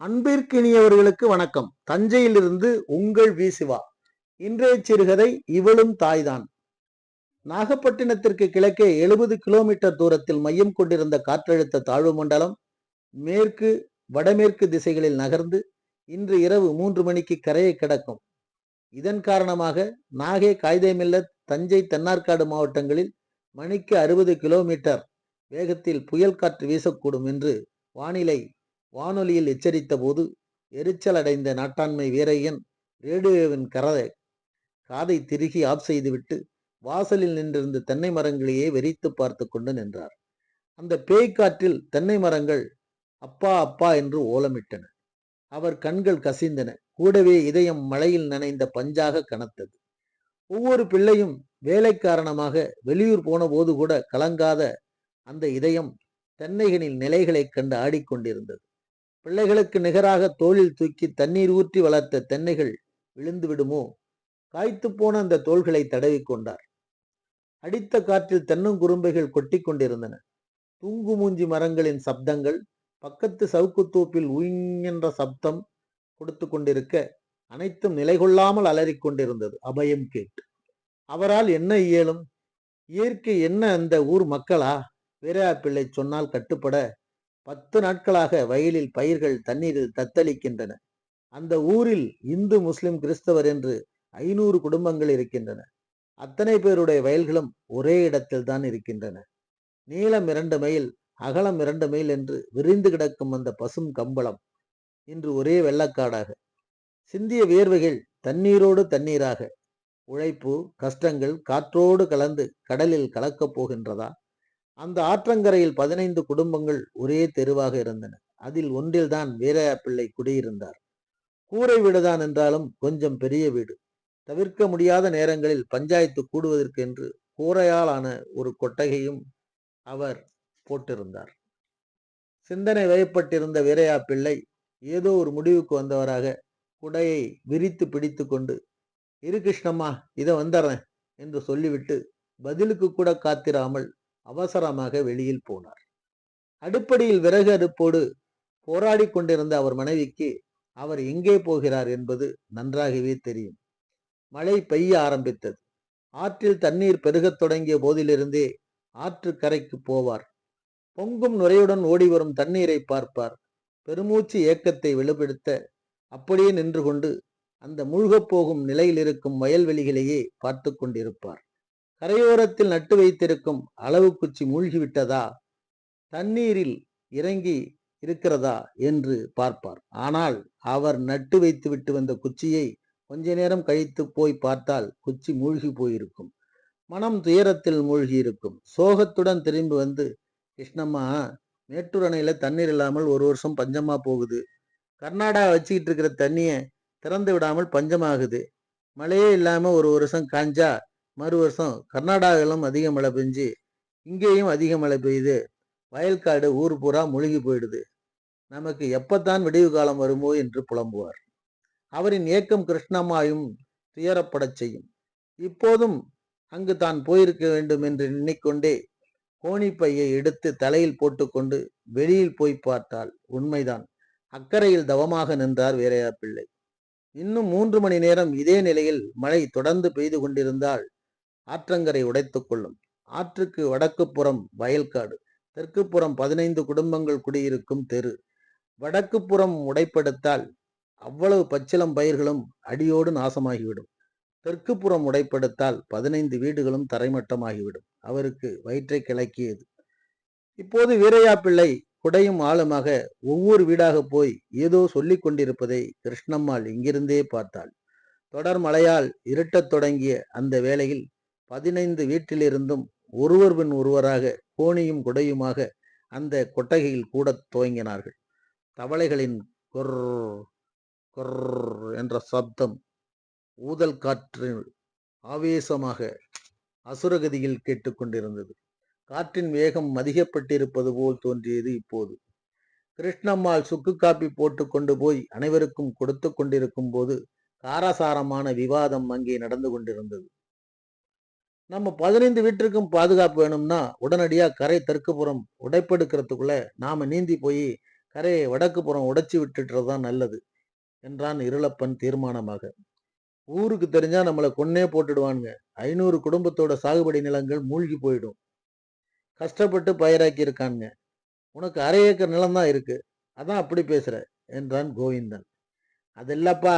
அன்பிற்கினியவர்களுக்கு வணக்கம். தஞ்சையிலிருந்து உங்கள் வி. சிவா. இன்றைய சிறுகதை இவளும் தாய்தான். நாகப்பட்டினத்திற்கு கிழக்கே எழுபது கிலோமீட்டர் தூரத்தில் மையம் கொண்டிருந்த காற்றழுத்த தாழ்வு மண்டலம் மேற்கு வடமேற்கு திசைகளில் நகர்ந்து இன்று இரவு மூன்று மணிக்கு கரையை கிடக்கும். இதன் காரணமாக நாகை காய்தேமில்லத் தஞ்சை தென்னார்காடு மாவட்டங்களில் மணிக்கு அறுபது கிலோமீட்டர் வேகத்தில் புயல் காற்று வீசக்கூடும் என்று வானிலை வானொலியில் எச்சரித்த போது எரிச்சல் அடைந்த நாட்டாண்மை வீரையன் ரேடியோவின் கரதை காதை திருகி ஆஃப் செய்துவிட்டு வாசலில் நின்றிருந்த தென்னை மரங்களையே வெறித்து பார்த்து கொண்டு நின்றார். அந்த பேய்க்காற்றில் தென்னை மரங்கள் அப்பா அப்பா என்று ஓலமிட்டன. அவர் கண்கள் கசிந்தன. கூடவே இதயம் மழையில் நனைந்த பஞ்சாக கனத்தது. ஒவ்வொரு பிள்ளையும் வேலை காரணமாக வெளியூர் போன போது கூட கலங்காத அந்த இதயம் தென்னைகளில் நிலைகளைக் கண்டு ஆடிக்கொண்டிருந்தது. பிள்ளைகளுக்கு நிகராக தோளில் தூக்கி தண்ணீர் ஊற்றி வளர்த்த தென்னைகள் விழுந்து விடுமோ? காய்த்து போன அந்த தோள்களை தடவி கொண்டார். அடித்த காற்றில் தென்னங்குறும்பைகள் கொட்டி கொண்டிருந்தன. தூங்கு மூஞ்சி மரங்களின் சப்தங்கள் பக்கத்து சவுக்கு தோப்பில் என்ற சப்தம் கொடுத்து கொண்டிருக்க அனைத்தும் நிலை கொள்ளாமல் அலறிக்கொண்டிருந்தது அபயம் கேட்டு. அவரால் என்ன இயலும்? இயற்கை என்ன அந்த ஊர் மக்களா? வீரா பிள்ளை சொன்னால் கட்டுப்பட பத்து நாட்களாக வயலில் பயிர்கள் தண்ணீரில் தத்தளிக்கின்றன. அந்த ஊரில் இந்து முஸ்லிம் கிறிஸ்தவர் என்று ஐநூறு குடும்பங்கள் இருக்கின்றன. அத்தனை பேருடைய வயல்களும் ஒரே இடத்தில் தான் இருக்கின்றன. நீளம் இரண்டு மைல் அகலம் இரண்டு மைல் என்று விரிந்து கிடக்கும் அந்த பசும் கம்பளம் இன்று ஒரே வெள்ளக்காடாக. சிந்திய வியர்வைகள் தண்ணீரோடு தண்ணீராக. உழைப்பு கஷ்டங்கள் காற்றோடு கலந்து கடலில் கலக்கப் போகின்றதா? அந்த ஆற்றங்கரையில் பதினைந்து குடும்பங்கள் ஒரே தெருவாக இருந்தன. அதில் ஒன்றில்தான் வீரையா பிள்ளை குடியிருந்தார். கூரை வீடுதான் என்றாலும் கொஞ்சம் பெரிய வீடு. தவிர்க்க முடியாத நேரங்களில் பஞ்சாயத்து கூடுவதற்கு என்று கூரையாலான ஒரு கொட்டகையும் அவர் போட்டிருந்தார். சிந்தனை வயப்பட்டிருந்த வீரையா பிள்ளை ஏதோ ஒரு முடிவுக்கு வந்தவராக குடையை விரித்து பிடித்து கொண்டு இரு கிருஷ்ணம்மா இதை வந்துடுறேன் என்று சொல்லிவிட்டு பதிலுக்கு கூட காத்திராமல் அவசரமாக வெளியில் போனார். அடுப்படியில் விறகு அடுப்போடு போராடி கொண்டிருந்த அவர் மனைவிக்கு அவர் எங்கே போகிறார் என்பது நன்றாகவே தெரியும். மழை பெய்ய ஆரம்பித்தது. ஆற்றில் தண்ணீர் பெருகத் தொடங்கிய போதிலிருந்தே ஆற்றுக்கரைக்கு போவார். பொங்கும் நுரையுடன் ஓடி வரும் தண்ணீரை பார்ப்பார். பெருமூச்சு ஏக்கத்தை வெளிப்படுத்த அப்படியே நின்று கொண்டு அந்த மூழ்கப் போகும் நிலையில் இருக்கும் வயல்வெளிகளையே பார்த்து கொண்டிருப்பார். கரையோரத்தில் நட்டு வைத்திருக்கும் அளவு குச்சி மூழ்கிவிட்டதா? தண்ணீரில் இறங்கி இருக்கிறதா? என்று பார்ப்பார். ஆனால் அவர் நட்டு வைத்து விட்டு வந்த குச்சியை கொஞ்ச நேரம் கழித்து போய் பார்த்தால் குச்சி மூழ்கி போயிருக்கும். மனம் துயரத்தில் மூழ்கி இருக்கும் சோகத்துடன் திரும்பி வந்து கிருஷ்ணம்மா மேட்டூர் அணையில தண்ணீர் இல்லாமல் ஒரு வருஷம் பஞ்சமா போகுது. கர்நாடகா வச்சுக்கிட்டு இருக்கிற தண்ணியை திறந்து விடாமல் பஞ்சமாகுது. மழையே இல்லாம ஒரு வருஷம் காஞ்சா மறு வருஷம் கர்நாடகாவிலும் அதிக மழை பெஞ்சு இங்கேயும் அதிக மழை பெய்யுது வயல்காடு ஊர் பூரா முழுகி போயிடுது. நமக்கு எப்பத்தான் விடிவு காலம் வருமோ என்று புலம்புவார். அவரின் ஏக்கம் கிருஷ்ணம்மாயும் துயரப்படச் செய்யும். இப்போதும் அங்கு தான் போயிருக்க வேண்டும் என்று எண்ணிக்கொண்டே கோணிப்பையை எடுத்து தலையில் போட்டுக்கொண்டு வெளியில் போய் பார்த்தால் உண்மைதான். அக்கறையில் தவமாக நின்றார் வீரையா பிள்ளை. இன்னும் மூன்று மணி நேரம் இதே நிலையில் மழை தொடர்ந்து பெய்து கொண்டிருந்தால் ஆற்றங்கரை உடைத்துக் கொள்ளும். ஆற்றுக்கு வடக்கு புறம் வயல்காடு தெற்கு புறம் பதினைந்து குடும்பங்கள் குடியிருக்கும் தெரு. வடக்கு புறம் உடைப்படுத்தால் அவ்வளவு பச்சிலம் பயிர்களும் அடியோடு நாசமாகிவிடும். தெற்கு புறம் உடைப்படுத்தால் பதினைந்து வீடுகளும் தரைமட்டமாகிவிடும். அவருக்கு வயிற்றை கிளக்கியது. இப்போது வீரையா பிள்ளை குடையும் ஆளுமாக ஒவ்வொரு வீடாக போய் ஏதோ சொல்லிக் கொண்டிருப்பதை கிருஷ்ணம்மாள் இங்கிருந்தே பார்த்தாள். தொடர் மழையால் இருட்டத் தொடங்கிய அந்த வேளையில் பதினைந்து வீட்டிலிருந்தும் ஒருவர் பின் ஒருவராக கோணியும் குடையுமாக அந்த கொட்டகையில் கூட துவங்கினார்கள். தவளைகளின் கொர் கொர் என்ற சப்தம் ஊதல் காற்று ஆவேசமாக அசுரகதியில் கேட்டுக்கொண்டிருந்தது. காற்றின் வேகம் அதிகப்பட்டிருப்பது போல் தோன்றியது இப்போது. கிருஷ்ணம்மாள் சுக்கு காப்பி போட்டு கொண்டு போய் அனைவருக்கும் கொடுத்து கொண்டிருக்கும் போது காரசாரமான விவாதம் அங்கே நடந்து கொண்டிருந்தது. நம்ம பதினைந்து வீட்டிற்கும் பாதுகாப்பு வேணும்னா உடனடியாக கரை தெற்குப்புறம் உடைப்பெடுக்கிறதுக்குள்ள நாம் நீந்தி போய் கரையை வடக்கு புறம் உடைச்சி விட்டுட்டுறது தான் நல்லது என்றான் இருளப்பன் தீர்மானமாக. ஊருக்கு தெரிஞ்சா நம்மளை கொன்னே போட்டுடுவானுங்க. ஐநூறு குடும்பத்தோட சாகுபடி நிலங்கள் மூழ்கி போயிடும். கஷ்டப்பட்டு பயிராக்கி இருக்கானுங்க. உனக்கு அரை ஏக்கர் நிலம்தான் இருக்கு. அதான் அப்படி பேசுற என்றான் கோவிந்தன். அது இல்லப்பா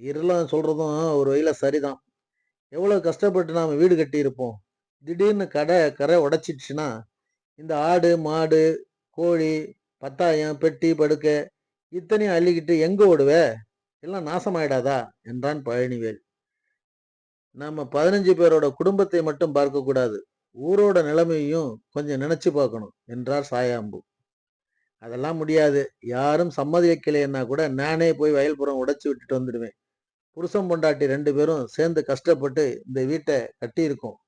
இருளம் சொல்றதும் ஒரு வகையில சரிதான். எவ்வளோ கஷ்டப்பட்டு நாம் வீடு கட்டியிருப்போம்? திடீர்னு கடை கரை உடச்சிடுச்சுன்னா இந்த ஆடு மாடு கோழி பத்தாயம் பெட்டி படுக்கை இத்தனையும் அள்ளிக்கிட்டு எங்கே ஓடுவே? எல்லாம் நாசமாயிடாதா? என்றான் பழனிவேல். நம்ம பதினஞ்சு பேரோட குடும்பத்தை மட்டும் பார்க்கக்கூடாது. ஊரோட நிலைமையையும் கொஞ்சம் நினைச்சு பார்க்கணும் என்றார் சாயாம்பு. அதெல்லாம் முடியாது. யாரும் சம்மதிக்கலைன்னா கூட நானே போய் வயல்புறம் உடைச்சி விட்டுட்டு வந்துடுவேன். புருஷன் பொண்டாட்டி ரெண்டு பேரும் சேர்ந்து கஷ்டப்பட்டு இந்த வீட்டை கட்டியிருக்கோம்.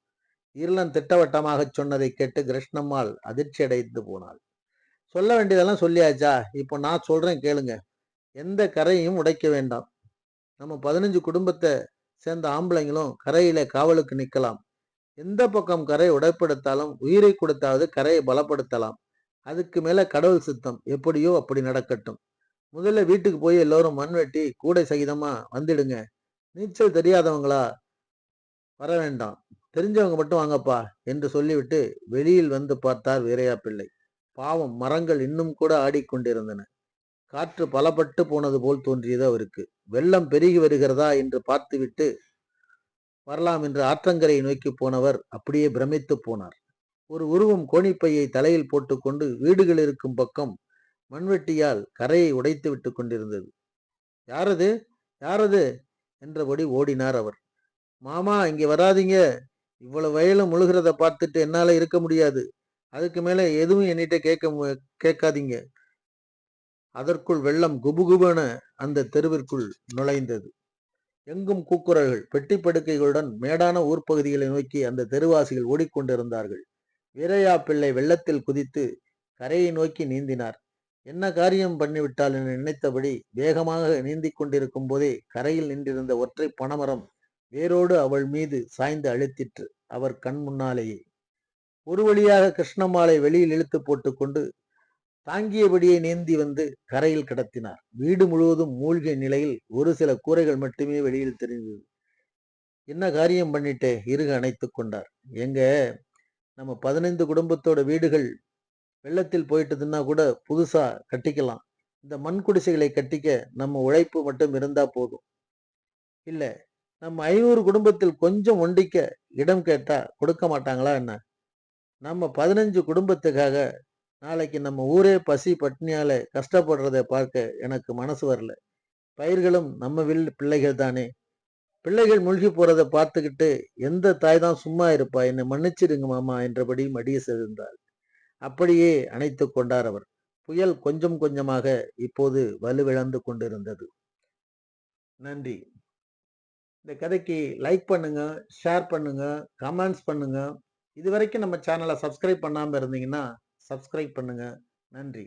இருளன் திட்டவட்டமாக சொன்னதை கேட்டு கிருஷ்ணம்மாள் அதிர்ச்சி அடைந்து போனாள். சொல்ல வேண்டியதெல்லாம் சொல்லியாச்சா? இப்போ நான் சொல்றேன் கேளுங்க. எந்த கரையும் உடைக்க வேண்டாம். நம்ம பதினஞ்சு குடும்பத்தை சேர்ந்த ஆம்பளைங்களும் கரையில காவலுக்கு நிற்கலாம். எந்த பக்கம் கரை உடைப்படுத்தாலும் உயிரை கொடுத்தாவது கரையை பலப்படுத்தலாம். அதுக்கு மேல கடவுள் சித்தம் எப்படியோ அப்படி நடக்கட்டும். முதல்ல வீட்டுக்கு போய் எல்லோரும் மண் வெட்டி கூடை சகிதமா வந்துடுங்க. நீச்சல் தெரியாதவங்களா? வர வேண்டாம். தெரிஞ்சவங்க மட்டும் வாங்கப்பா என்று சொல்லிவிட்டு வெளியில் வந்து பார்த்தார் வீரையா பிள்ளை பாவம் மரங்கள் இன்னும் கூட ஆடிக்கொண்டிருந்தன. காற்று பலப்பட்டு போனது போல் தோன்றியது அவருக்கு. வெள்ளம் பெருகி வருகிறதா என்று பார்த்துவிட்டு வரலாம் என்று ஆற்றங்கரையை நோக்கி போனவர் அப்படியே பிரமித்து போனார். ஒரு உருவம் கோணிப்பையை தலையில் போட்டுக்கொண்டு வீடுகள் இருக்கும் பக்கம் மண்வெட்டியால் கரையை உடைத்து விட்டு கொண்டிருந்தது. யாரது? யாரது? என்றபடி ஓடினார் அவர். மாமா இங்கே வராதீங்க. இவ்வளவு வயலும் முழுகிறத பார்த்துட்டு என்னால இருக்க முடியாது. அதுக்கு மேலே எதுவும் என்னிட்ட கேட்க மு- கேட்காதீங்க. அதற்குள் வெள்ளம் குபுகுபென அந்த தெருவிற்குள் நுழைந்தது. எங்கும் கூக்குரல்கள் பெட்டி படுக்கைகளுடன் மேடான ஊர்ப்பகுதிகளை நோக்கி அந்த தெருவாசிகள் ஓடிக்கொண்டிருந்தார்கள். வீரையா பிள்ளை வெள்ளத்தில் குதித்து கரையை நோக்கி நீந்தினார். என்ன காரியம் பண்ணிவிட்டால் என நினைத்தபடி வேகமாக நீந்திக் கொண்டிருக்கும் போதே கரையில் நின்றிருந்த ஒற்றை பணமரம் வேரோடு அவள் மீது சாய்ந்து அழுத்திற்று. அவர் கண் முன்னாலேயே. ஒரு வழியாக கிருஷ்ணம்மாளை வெளியில் இழுத்து போட்டுக்கொண்டு தாங்கியபடியே நீந்தி வந்து கரையில் கடத்தினார். வீடு முழுவதும் மூழ்கிய நிலையில் ஒரு சில கூரைகள் மட்டுமே வெளியில் தெரிந்தது. என்ன காரியம் பண்ணிட்டே இருக அணைத்துக் கொண்டார். எங்க? நம்ம பதினைந்து குடும்பத்தோட வீடுகள் வெள்ளத்தில் போயிட்டதுன்னா கூட புதுசா கட்டிக்கலாம். இந்த மண் குடிசைகளை கட்டிக்க நம்ம உழைப்பு மட்டும் இருந்தா போதும். இல்ல நம்ம ஐநூறு குடும்பத்தில் கொஞ்சம் ஒண்டிக்க இடம் கேட்டா கொடுக்க மாட்டாங்களா என்ன? நம்ம பதினஞ்சு குடும்பத்துக்காக நாளைக்கு நம்ம ஊரே பசி பட்னியால கஷ்டப்படுறதை பார்க்க எனக்கு மனசு வரல. பயிர்களும் நம்ம வில் பிள்ளைகள் தானே. பிள்ளைகள் மூழ்கி போறதை பார்த்துக்கிட்டு எந்த தாய் தான் சும்மா இருப்பா? என்னை மன்னிச்சிடுங்க மாமா என்றபடி மடிய செறிந்தாள் அப்படியே அணைத்து கொண்டார் அவர். புயல் கொஞ்சம் கொஞ்சமாக இப்போது வலுவிழந்து கொண்டிருந்தது. நன்றி. இந்த கதைக்கு லைக் பண்ணுங்க ஷேர் பண்ணுங்க கமெண்ட்ஸ் பண்ணுங்க. இது வரைக்கும் நம்ம சேனலை சப்ஸ்கிரைப் பண்ணாமல் இருந்தீங்கன்னா சப்ஸ்கிரைப் பண்ணுங்க. நன்றி.